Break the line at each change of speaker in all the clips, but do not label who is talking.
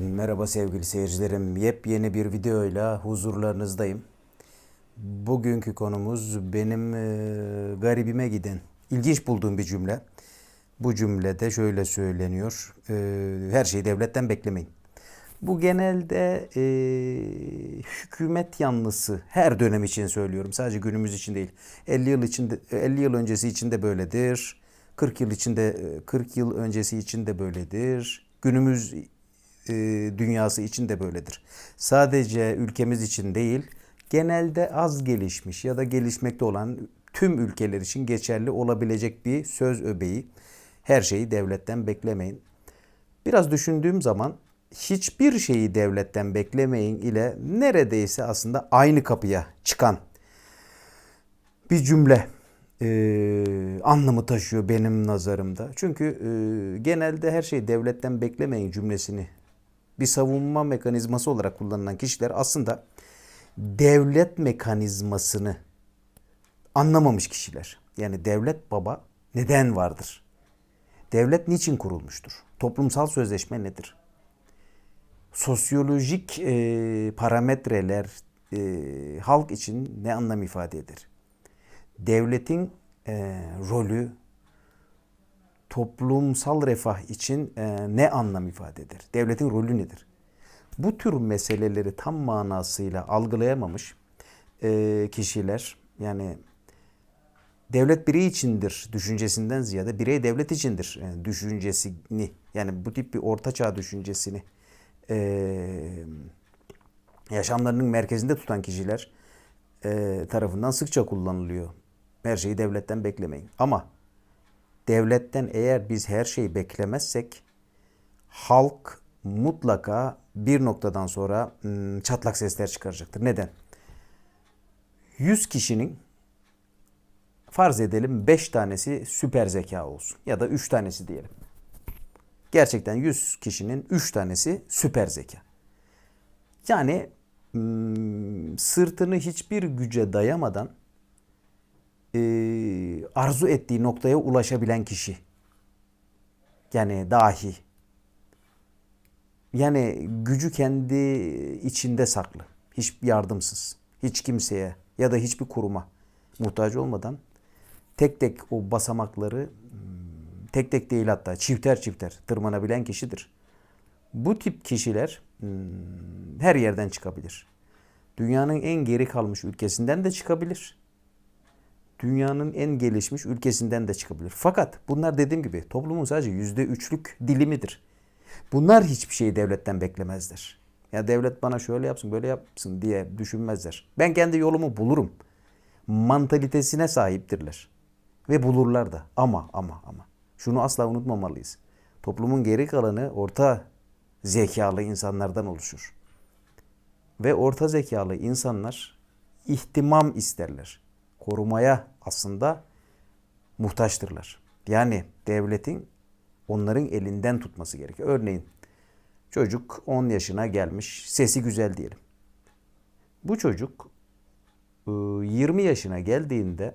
Merhaba sevgili seyircilerim. Yepyeni bir videoyla huzurlarınızdayım. Bugünkü konumuz benim e, garibime giden, ilginç bulduğum bir cümle. Bu cümlede şöyle söyleniyor. E, her şeyi devletten beklemeyin. Bu genelde e, hükümet yanlısı her dönem için söylüyorum. Sadece günümüz için değil. 50 yıl içinde 50 yıl öncesi için de böyledir. 40 yıl içinde e, 40 yıl öncesi için de böyledir. Günümüz e, dünyası için de böyledir. Sadece ülkemiz için değil, genelde az gelişmiş ya da gelişmekte olan tüm ülkeler için geçerli olabilecek bir söz öbeği. Her şeyi devletten beklemeyin. Biraz düşündüğüm zaman hiçbir şeyi devletten beklemeyin ile neredeyse aslında aynı kapıya çıkan bir cümle e, anlamı taşıyor benim nazarımda. Çünkü e, genelde her şeyi devletten beklemeyin cümlesini bir savunma mekanizması olarak kullanılan kişiler aslında devlet mekanizmasını anlamamış kişiler. Yani devlet baba neden vardır? Devlet niçin kurulmuştur? Toplumsal sözleşme nedir? Sosyolojik e, parametreler e, halk için ne anlam ifade eder? Devletin e, rolü toplumsal refah için e, ne anlam ifade eder? Devletin rolü nedir? Bu tür meseleleri tam manasıyla algılayamamış e, kişiler yani devlet birey içindir düşüncesinden ziyade birey devlet içindir e, düşüncesini yani bu tip bir ortaçağ düşüncesini e, yaşamlarının merkezinde tutan kişiler e, tarafından sıkça kullanılıyor. Her şeyi devletten beklemeyin. Ama devletten eğer biz her şeyi beklemezsek halk mutlaka bir noktadan sonra hmm, çatlak sesler çıkaracaktır. Neden? 100 kişinin farz edelim 5 tanesi süper zeka olsun ya da 3 tanesi diyelim. Gerçekten 100 kişinin 3 tanesi süper zeka. Yani hmm, sırtını hiçbir güce dayamadan e, arzu ettiği noktaya ulaşabilen kişi. Yani dahi. Yani gücü kendi içinde saklı. Hiç yardımsız. Hiç kimseye ya da hiçbir kuruma muhtaç olmadan tek tek o basamakları hmm, tek tek değil hatta çifter çifter tırmanabilen kişidir. Bu tip kişiler hmm, her yerden çıkabilir. Dünyanın en geri kalmış ülkesinden de çıkabilir dünyanın en gelişmiş ülkesinden de çıkabilir. Fakat bunlar dediğim gibi toplumun sadece yüzde üçlük dilimidir. Bunlar hiçbir şeyi devletten beklemezler. Ya devlet bana şöyle yapsın böyle yapsın diye düşünmezler. Ben kendi yolumu bulurum. Mantalitesine sahiptirler. Ve bulurlar da. Ama ama ama. Şunu asla unutmamalıyız. Toplumun geri kalanı orta zekalı insanlardan oluşur. Ve orta zekalı insanlar ihtimam isterler korumaya aslında muhtaçtırlar. Yani devletin onların elinden tutması gerekiyor. Örneğin çocuk 10 yaşına gelmiş, sesi güzel diyelim. Bu çocuk 20 yaşına geldiğinde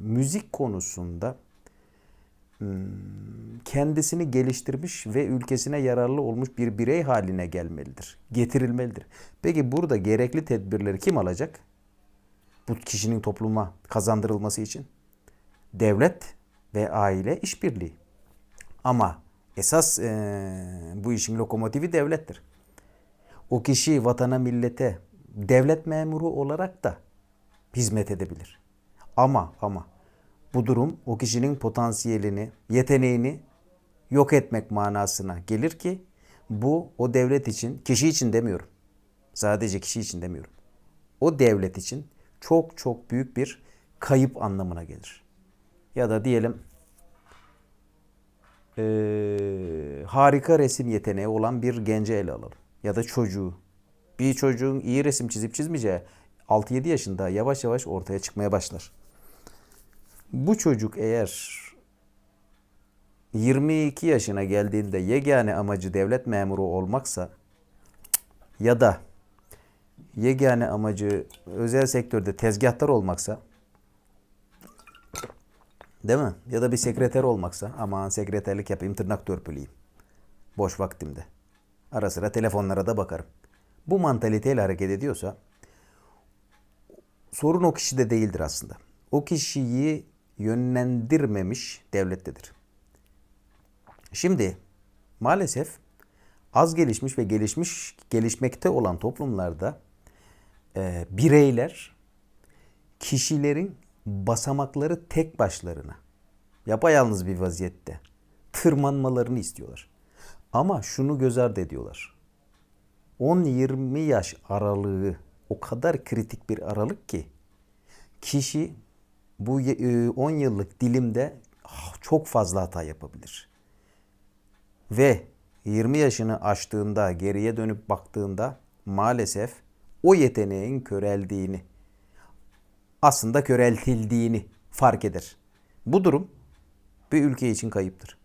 müzik konusunda kendisini geliştirmiş ve ülkesine yararlı olmuş bir birey haline gelmelidir. Getirilmelidir. Peki burada gerekli tedbirleri kim alacak? Bu kişinin topluma kazandırılması için devlet ve aile işbirliği. Ama esas e, bu işin lokomotifi devlettir. O kişi vatana millete devlet memuru olarak da hizmet edebilir. Ama ama bu durum o kişinin potansiyelini, yeteneğini yok etmek manasına gelir ki bu o devlet için, kişi için demiyorum. Sadece kişi için demiyorum. O devlet için çok çok büyük bir kayıp anlamına gelir. Ya da diyelim e, harika resim yeteneği olan bir gence ele alalım. Ya da çocuğu. Bir çocuğun iyi resim çizip çizmeyeceği 6-7 yaşında yavaş yavaş ortaya çıkmaya başlar. Bu çocuk eğer 22 yaşına geldiğinde yegane amacı devlet memuru olmaksa ya da yegane amacı özel sektörde tezgahtar olmaksa değil mi? Ya da bir sekreter olmaksa aman sekreterlik yapayım tırnak törpüleyeyim. Boş vaktimde. Ara sıra telefonlara da bakarım. Bu mantaliteyle hareket ediyorsa sorun o kişide değildir aslında. O kişiyi yönlendirmemiş devlettedir. Şimdi maalesef az gelişmiş ve gelişmiş gelişmekte olan toplumlarda e, bireyler kişilerin basamakları tek başlarına yapayalnız bir vaziyette tırmanmalarını istiyorlar. Ama şunu göz ardı ediyorlar. 10-20 yaş aralığı o kadar kritik bir aralık ki kişi bu e, 10 yıllık dilimde ah, çok fazla hata yapabilir. Ve 20 yaşını aştığında, geriye dönüp baktığında maalesef o yeteneğin köreldiğini, aslında köreltildiğini fark eder. Bu durum bir ülke için kayıptır.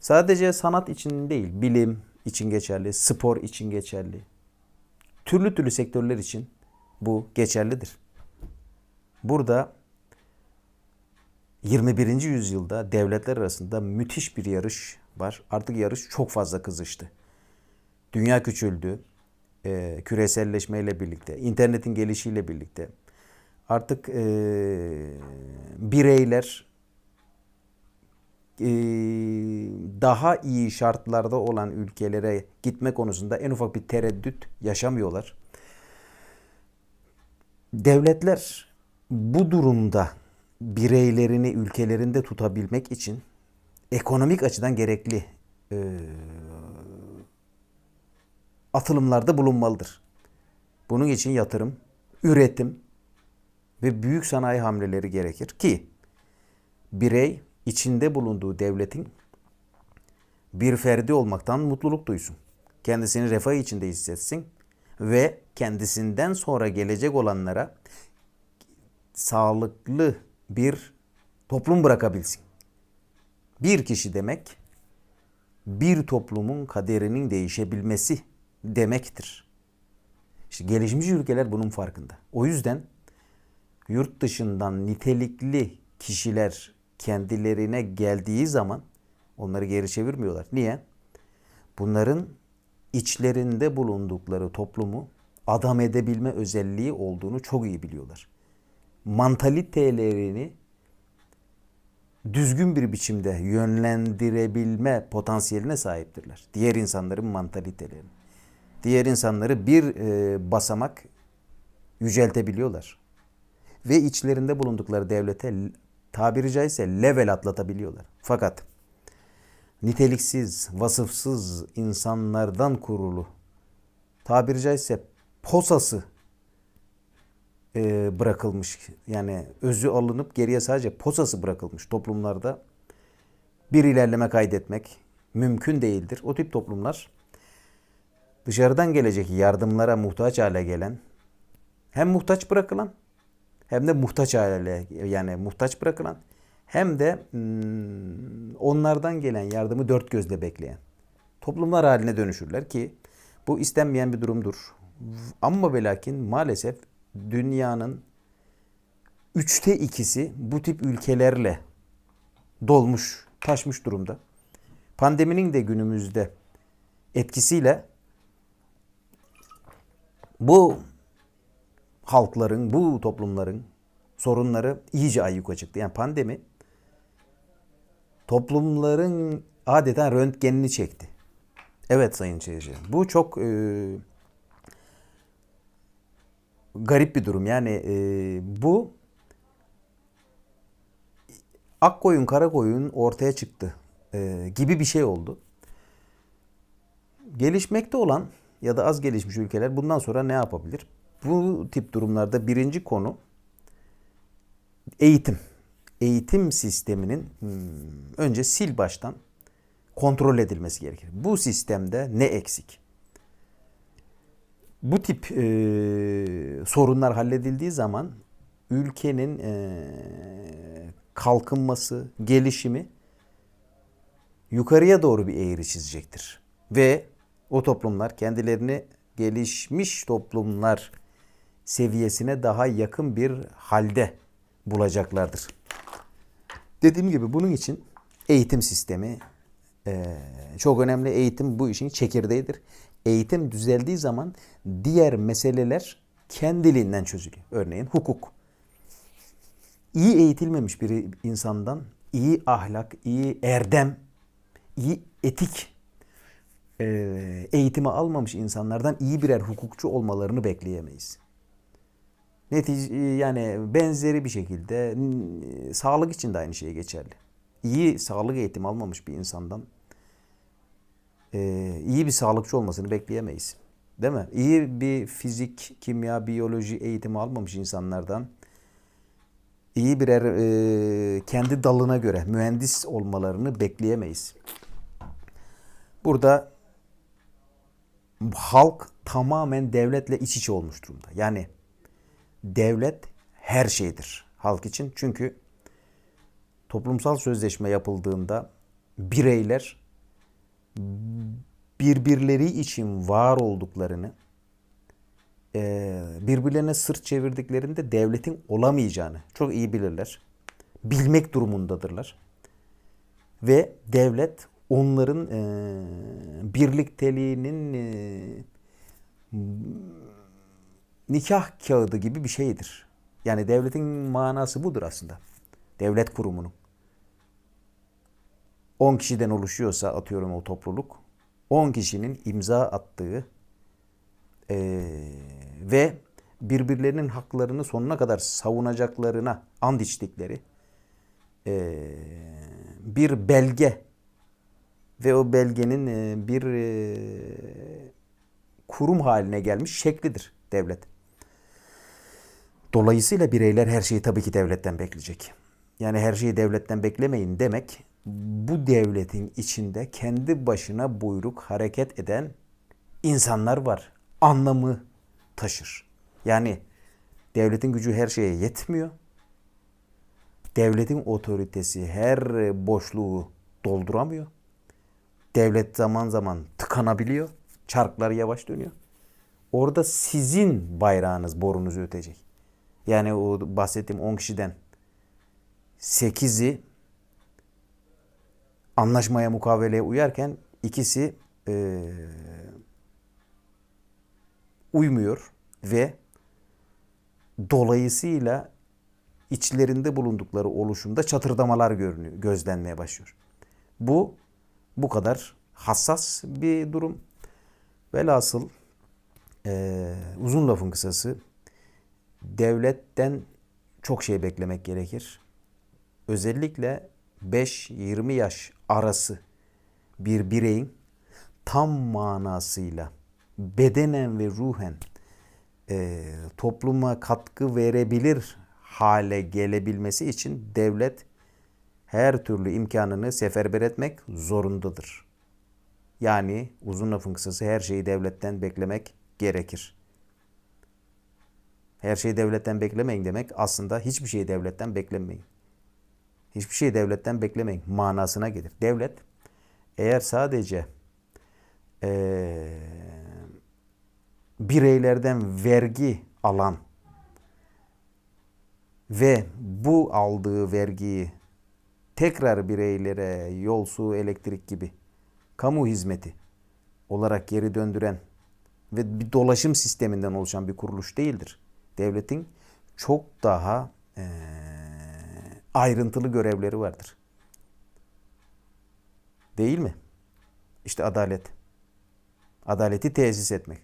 Sadece sanat için değil, bilim için geçerli, spor için geçerli. Türlü türlü sektörler için bu geçerlidir. Burada 21. yüzyılda devletler arasında müthiş bir yarış var. Artık yarış çok fazla kızıştı. Dünya küçüldü. E, küreselleşmeyle birlikte, internetin gelişiyle birlikte artık e, bireyler e, daha iyi şartlarda olan ülkelere gitme konusunda en ufak bir tereddüt yaşamıyorlar. Devletler bu durumda bireylerini ülkelerinde tutabilmek için ekonomik açıdan gerekli e, atılımlarda bulunmalıdır. Bunun için yatırım, üretim ve büyük sanayi hamleleri gerekir ki birey içinde bulunduğu devletin bir ferdi olmaktan mutluluk duysun. Kendisini refah içinde hissetsin ve kendisinden sonra gelecek olanlara sağlıklı bir toplum bırakabilsin. Bir kişi demek bir toplumun kaderinin değişebilmesi demektir. İşte gelişmiş ülkeler bunun farkında. O yüzden yurt dışından nitelikli kişiler kendilerine geldiği zaman onları geri çevirmiyorlar. Niye? Bunların içlerinde bulundukları toplumu adam edebilme özelliği olduğunu çok iyi biliyorlar. Mantalitelerini düzgün bir biçimde yönlendirebilme potansiyeline sahiptirler. Diğer insanların mantalitelerini. Diğer insanları bir e, basamak yüceltebiliyorlar. Ve içlerinde bulundukları devlete tabiri caizse level atlatabiliyorlar. Fakat niteliksiz, vasıfsız insanlardan kurulu tabiri caizse posası e, bırakılmış yani özü alınıp geriye sadece posası bırakılmış toplumlarda bir ilerleme kaydetmek mümkün değildir. O tip toplumlar dışarıdan gelecek yardımlara muhtaç hale gelen hem muhtaç bırakılan hem de muhtaç hale yani muhtaç bırakılan hem de hmm, onlardan gelen yardımı dört gözle bekleyen toplumlar haline dönüşürler ki bu istenmeyen bir durumdur. Ama ve lakin maalesef dünyanın üçte ikisi bu tip ülkelerle dolmuş, taşmış durumda. Pandeminin de günümüzde etkisiyle bu halkların, bu toplumların sorunları iyice ayyuka çıktı. Yani pandemi toplumların adeta röntgenini çekti. Evet sayın seyirciler. Bu çok e, garip bir durum. Yani e, bu ak koyun kara koyun ortaya çıktı e, gibi bir şey oldu. Gelişmekte olan ya da az gelişmiş ülkeler bundan sonra ne yapabilir? Bu tip durumlarda birinci konu eğitim. Eğitim sisteminin hmm, önce sil baştan kontrol edilmesi gerekir. Bu sistemde ne eksik? Bu tip e, sorunlar halledildiği zaman ülkenin e, kalkınması, gelişimi yukarıya doğru bir eğri çizecektir. Ve o toplumlar kendilerini gelişmiş toplumlar seviyesine daha yakın bir halde bulacaklardır. Dediğim gibi bunun için eğitim sistemi Ee, çok önemli eğitim bu işin çekirdeğidir. Eğitim düzeldiği zaman diğer meseleler kendiliğinden çözülüyor. Örneğin hukuk. İyi eğitilmemiş bir insandan iyi ahlak, iyi erdem, iyi etik e, eğitimi almamış insanlardan iyi birer hukukçu olmalarını bekleyemeyiz. Netice yani benzeri bir şekilde n- sağlık için de aynı şey geçerli. İyi sağlık eğitimi almamış bir insandan e, iyi bir sağlıkçı olmasını bekleyemeyiz. Değil mi? İyi bir fizik, kimya, biyoloji eğitimi almamış insanlardan iyi birer e, kendi dalına göre mühendis olmalarını bekleyemeyiz. Burada halk tamamen devletle iç içe olmuş durumda. Yani devlet her şeydir halk için. Çünkü toplumsal sözleşme yapıldığında bireyler birbirleri için var olduklarını, e, birbirlerine sırt çevirdiklerinde devletin olamayacağını çok iyi bilirler. Bilmek durumundadırlar. Ve devlet onların e, birlikteliğinin e, nikah kağıdı gibi bir şeydir. Yani devletin manası budur aslında. Devlet kurumunun. 10 kişiden oluşuyorsa atıyorum o topluluk 10 kişinin imza attığı eee, ve birbirlerinin haklarını sonuna kadar savunacaklarına and içtikleri eee, bir belge ve o belgenin eee, bir eee, kurum haline gelmiş şeklidir devlet. Dolayısıyla bireyler her şeyi tabii ki devletten bekleyecek. Yani her şeyi devletten beklemeyin demek bu devletin içinde kendi başına buyruk hareket eden insanlar var. Anlamı taşır. Yani devletin gücü her şeye yetmiyor. Devletin otoritesi her boşluğu dolduramıyor. Devlet zaman zaman tıkanabiliyor. Çarklar yavaş dönüyor. Orada sizin bayrağınız, borunuz ötecek. Yani o bahsettiğim 10 kişiden 8'i anlaşmaya mukaveleye uyarken ikisi e, uymuyor ve dolayısıyla içlerinde bulundukları oluşumda çatırdamalar görünüyor, gözlenmeye başlıyor. Bu bu kadar hassas bir durum. Velhasıl e, uzun lafın kısası devletten çok şey beklemek gerekir. Özellikle 5-20 yaş arası bir bireyin tam manasıyla bedenen ve ruhen e, topluma katkı verebilir hale gelebilmesi için devlet her türlü imkanını seferber etmek zorundadır. Yani uzun lafın kısası her şeyi devletten beklemek gerekir. Her şeyi devletten beklemeyin demek aslında hiçbir şeyi devletten beklemeyin. Hiçbir şeyi devletten beklemeyin manasına gelir. Devlet eğer sadece eee, bireylerden vergi alan ve bu aldığı vergiyi tekrar bireylere yol, su, elektrik gibi kamu hizmeti olarak geri döndüren ve bir dolaşım sisteminden oluşan bir kuruluş değildir. Devletin çok daha eee, ayrıntılı görevleri vardır. Değil mi? İşte adalet. Adaleti tesis etmek.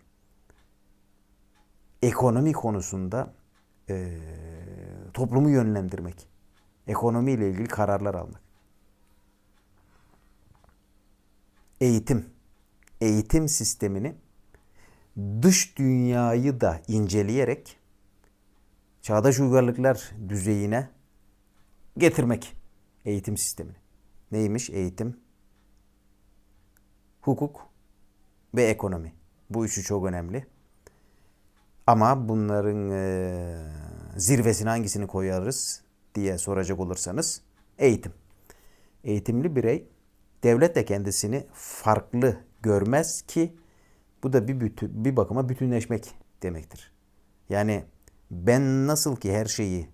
Ekonomi konusunda eee, toplumu yönlendirmek. Ekonomiyle ilgili kararlar almak. Eğitim. Eğitim sistemini dış dünyayı da inceleyerek çağdaş uygarlıklar düzeyine getirmek eğitim sistemini. Neymiş eğitim? Hukuk ve ekonomi. Bu üçü çok önemli. Ama bunların eee, zirvesine hangisini koyarız diye soracak olursanız eğitim. Eğitimli birey devlet de kendisini farklı görmez ki bu da bir bütün, bir bakıma bütünleşmek demektir. Yani ben nasıl ki her şeyi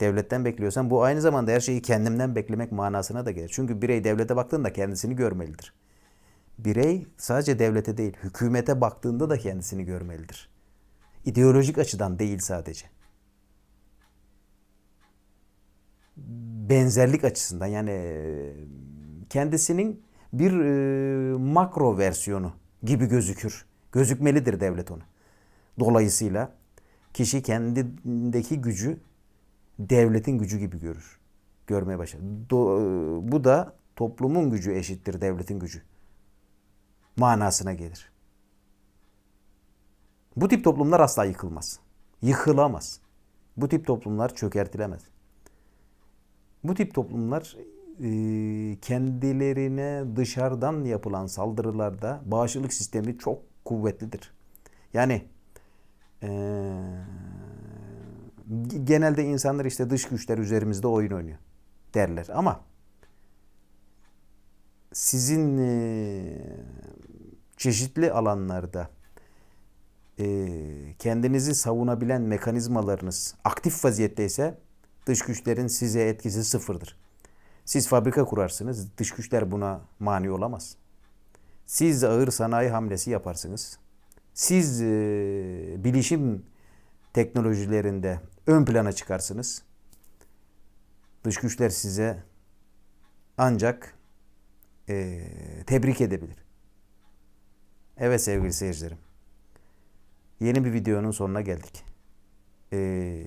Devletten bekliyorsan bu aynı zamanda her şeyi kendimden beklemek manasına da gelir. Çünkü birey devlete baktığında kendisini görmelidir. Birey sadece devlete değil, hükümete baktığında da kendisini görmelidir. İdeolojik açıdan değil sadece. Benzerlik açısından yani e, kendisinin bir e, makro versiyonu gibi gözükür. Gözükmelidir devlet ona. Dolayısıyla kişi kendindeki gücü devletin gücü gibi görür. Görmeye başlar. Do- bu da toplumun gücü eşittir devletin gücü. Manasına gelir. Bu tip toplumlar asla yıkılmaz. Yıkılamaz. Bu tip toplumlar çökertilemez. Bu tip toplumlar e, kendilerine dışarıdan yapılan saldırılarda bağışıklık sistemi çok kuvvetlidir. Yani e, genelde insanlar işte dış güçler üzerimizde oyun oynuyor derler ama sizin e, çeşitli alanlarda kendinizi savunabilen mekanizmalarınız aktif vaziyetteyse dış güçlerin size etkisi sıfırdır. Siz fabrika kurarsınız, dış güçler buna mani olamaz. Siz ağır sanayi hamlesi yaparsınız. Siz e, bilişim teknolojilerinde ön plana çıkarsınız. Dış güçler size ancak e, tebrik edebilir. Evet sevgili seyircilerim. Yeni bir videonun sonuna geldik. Ee,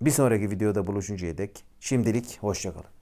bir sonraki videoda buluşuncaya dek şimdilik hoşçakalın.